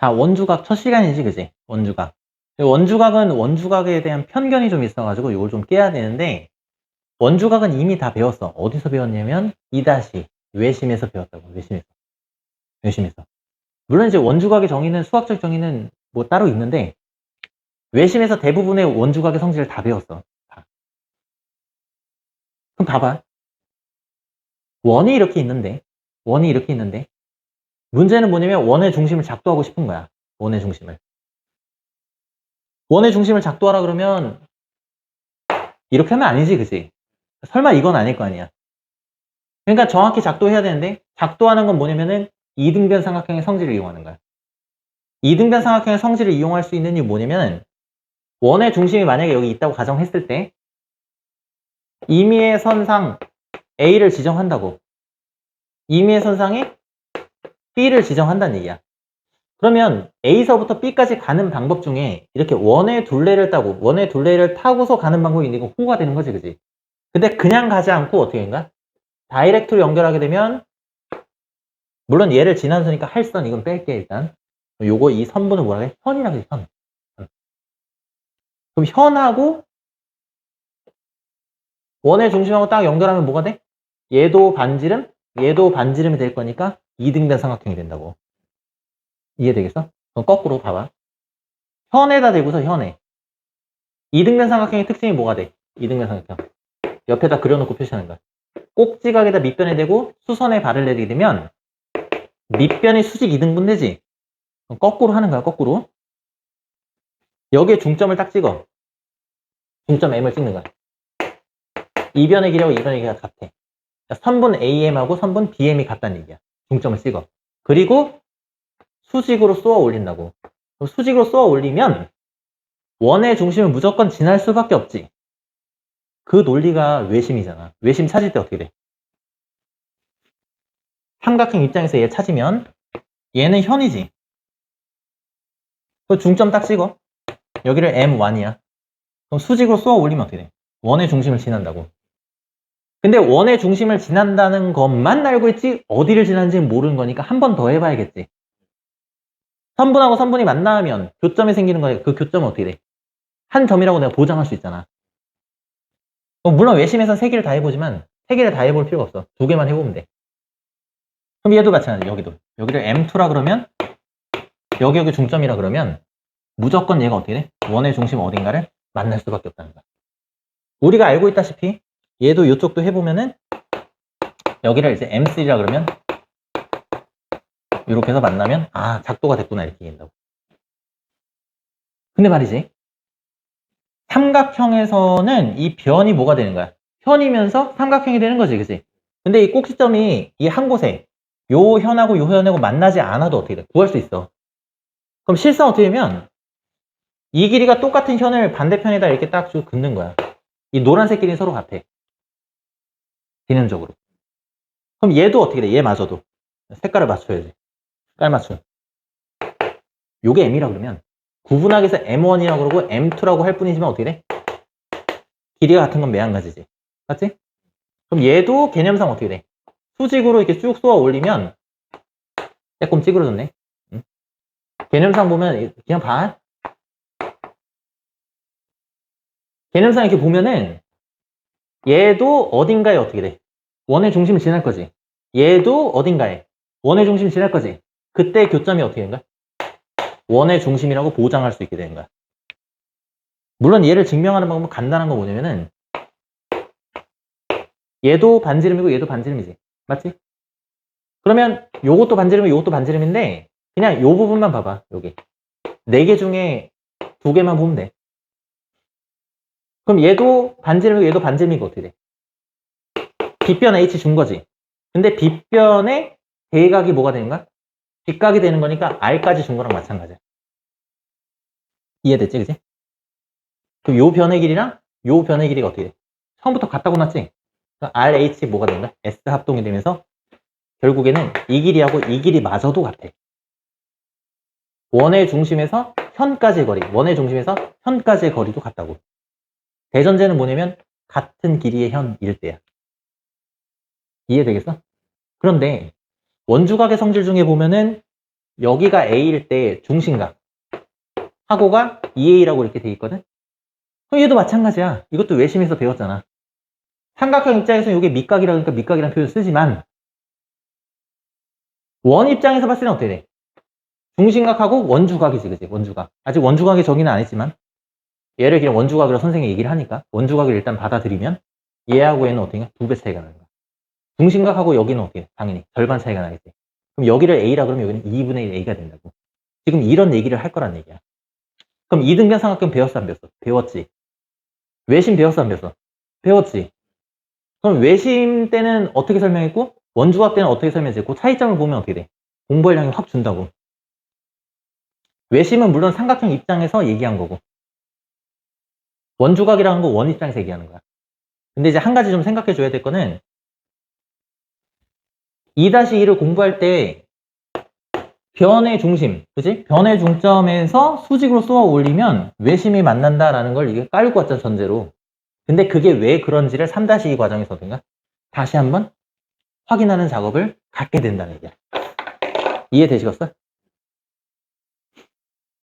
자, 원주각 첫 시간이지, 그지? 원주각. 원주각은 원주각에 대한 편견이 좀 있어가지고 이걸 좀 깨야 되는데, 원주각은 이미 다 배웠어. 어디서 배웠냐면, 2다시, 외심에서 배웠다고, 외심에서. 외심에서. 물론 이제 원주각의 정의는, 수학적 정의는 뭐 따로 있는데, 외심에서 대부분의 원주각의 성질을 다 배웠어. 다. 그럼 봐봐. 원이 이렇게 있는데, 원이 이렇게 있는데, 문제는 뭐냐면 원의 중심을 작도하고 싶은 거야. 원의 중심을. 원의 중심을 작도하라 그러면 이렇게 하면 아니지, 그지? 설마 이건 아닐 거 아니야. 그러니까 정확히 작도해야 되는데 작도하는 건 뭐냐면은 이등변 삼각형의 성질을 이용하는 거야. 이등변 삼각형의 성질을 이용할 수 있는 이유 뭐냐면 원의 중심이 만약에 여기 있다고 가정했을 때 임의의 선상 A를 지정한다고. 임의의 선상에 B를 지정한다는 얘기야. 그러면 A서부터 B까지 가는 방법 중에 이렇게 원의 둘레를 따고 원의 둘레를 타고서 가는 방법이 있는 건 호가 되는 거지, 그지? 근데 그냥 가지 않고 어떻게 된가? 다이렉트로 연결하게 되면 물론 얘를 지나서니까 할선 이건 뺄게 일단. 요거 이 선분을 뭐라 해? 현이라고 해, 현. 그럼 현하고 원의 중심하고 딱 연결하면 뭐가 돼? 얘도 반지름, 얘도 반지름이 될 거니까 이등변 삼각형이 된다고. 이해되겠어? 그럼 거꾸로 봐봐. 현에다 대고서 현에. 이등변 삼각형의 특징이 뭐가 돼? 이등변 삼각형. 옆에다 그려놓고 표시하는 거야. 꼭지각에다 밑변에 대고 수선에 발을 내리게 되면 밑변이 수직 이등분 되지? 그럼 거꾸로 하는 거야, 거꾸로. 여기에 중점을 딱 찍어. 중점 M을 찍는 거야. 이변의 길이하고 이변의 길이가 같아. 그러니까 선분 AM하고 선분 BM이 같다는 얘기야. 중점을 찍어. 그리고 수직으로 쏘아 올린다고. 수직으로 쏘아 올리면 원의 중심을 무조건 지날 수밖에 없지. 그 논리가 외심이잖아. 외심 찾을 때 어떻게 돼? 삼각형 입장에서 얘 찾으면 얘는 현이지. 그 중점 딱 찍어. 여기를 M1이야. 그럼 수직으로 쏘아 올리면 어떻게 돼? 원의 중심을 지난다고. 근데 원의 중심을 지난다는 것만 알고 있지 어디를 지나는지는 모르는 거니까 한 번 더 해봐야겠지. 선분하고 선분이 만나면 교점이 생기는 거야. 그 교점은 어떻게 돼? 한 점이라고 내가 보장할 수 있잖아. 어, 물론 외심에서 세 개를 다 해보지만 세 개를 다 해볼 필요가 없어. 두 개만 해보면 돼. 그럼 얘도 마찬가지. 여기도. 여기를 M2라 그러면 여기 여기 중점이라 그러면 무조건 얘가 어떻게 돼? 원의 중심 어딘가를 만날 수밖에 없다는 거야. 우리가 알고 있다시피 얘도 이쪽도 해보면은 여기를 이제 M3라 그러면 이렇게 해서 만나면 아 작도가 됐구나 이렇게 얘기한다고. 근데 말이지 삼각형에서는 이 변이 뭐가 되는 거야? 현이면서 삼각형이 되는 거지 그지? 근데 이 꼭지점이 이 한 곳에 요 현하고 요 현하고 만나지 않아도 어떻게 돼? 구할 수 있어. 그럼 실상 어떻게 되면 이 길이가 똑같은 현을 반대편에다 이렇게 딱쭉 긋는 거야. 이 노란색 길이는 서로 같아 개념적으로. 그럼 얘도 어떻게 돼? 얘마저도. 색깔을 맞춰야지. 색깔 맞춤. 요게 M이라 그러면 구분하기 위해서 M1이라고 그러고 M2라고 할 뿐이지만 어떻게 돼? 길이가 같은 건 매한가지지. 맞지? 그럼 얘도 개념상 어떻게 돼? 수직으로 이렇게 쭉 쏘아 올리면 조금 찌그러졌네. 응? 개념상 보면 그냥 봐. 개념상 이렇게 보면은 얘도 어딘가에 어떻게 돼? 원의 중심을 지날 거지. 얘도 어딘가에 원의 중심을 지날 거지. 그때 교점이 어떻게 된가? 원의 중심이라고 보장할 수 있게 되는 거야. 물론 얘를 증명하는 방법은 간단한 거 뭐냐면은 얘도 반지름이고 얘도 반지름이지. 맞지? 그러면 요것도 반지름이고 요것도 반지름인데 그냥 요 부분만 봐봐. 여기. 네 개 중에 두 개만 보면 돼. 그럼 얘도 반지름이고 얘도 반지름이고 어떻게 돼? 빗변 H 준 거지. 근데 빗변의 대각이 뭐가 되는 거야? 빗각이 되는 거니까 R까지 준 거랑 마찬가지야. 이해됐지, 그지? 그럼 요 변의 길이랑 요 변의 길이가 어떻게 돼? 처음부터 같다고 놨지? RH 뭐가 거야? S 합동이 되면서 결국에는 이 길이하고 이 길이 마저도 같아. 원의 중심에서 현까지의 거리, 원의 중심에서 현까지의 거리도 같다고. 대전제는 뭐냐면 같은 길이의 현일 때야. 이해되겠어? 그런데 원주각의 성질 중에 보면은 여기가 A일 때 중심각 하고가 2A라고 이렇게 돼 있거든? 그럼 얘도 마찬가지야. 이것도 외심에서 배웠잖아. 삼각형 입장에서 이게 밑각이라 그러니까 밑각이라는 표현을 쓰지만 원 입장에서 봤을 때는 어떻게 돼? 중심각하고 원주각이지, 그지? 원주각. 아직 원주각의 정의는 안 했지만 얘를 그냥 원주각이라고 선생님이 얘기를 하니까 원주각을 일단 받아들이면 얘하고 얘는 어떻게 두배 차이가 나는 거야. 중심각하고 여기는 어떻게 돼? 당연히 절반 차이가 나겠지. 그럼 여기를 A라 그러면 여기는 2분의 1 A가 된다고. 지금 이런 얘기를 할 거란 얘기야. 그럼 이등변 삼각형 배웠어 안 배웠어? 배웠지. 외심 배웠어 안 배웠어? 배웠지. 그럼 외심 때는 어떻게 설명했고 원주각 때는 어떻게 설명했고 차이점을 보면 어떻게 돼? 공부할 양이 확 준다고. 외심은 물론 삼각형 입장에서 얘기한 거고 원주각이라는 거원 입장에서 얘기하는 거야. 근데 이제 한 가지 좀 생각해 줘야 될 거는 2-2를 공부할 때 변의 중심, 그지? 변의 중점에서 수직으로 쏘아 올리면 외심이 만난다라는 걸 이게 깔고 왔죠, 전제로. 근데 그게 왜 그런지를 3-2 과정에서든가 다시 한번 확인하는 작업을 갖게 된다는 얘기야. 이해되시겠어?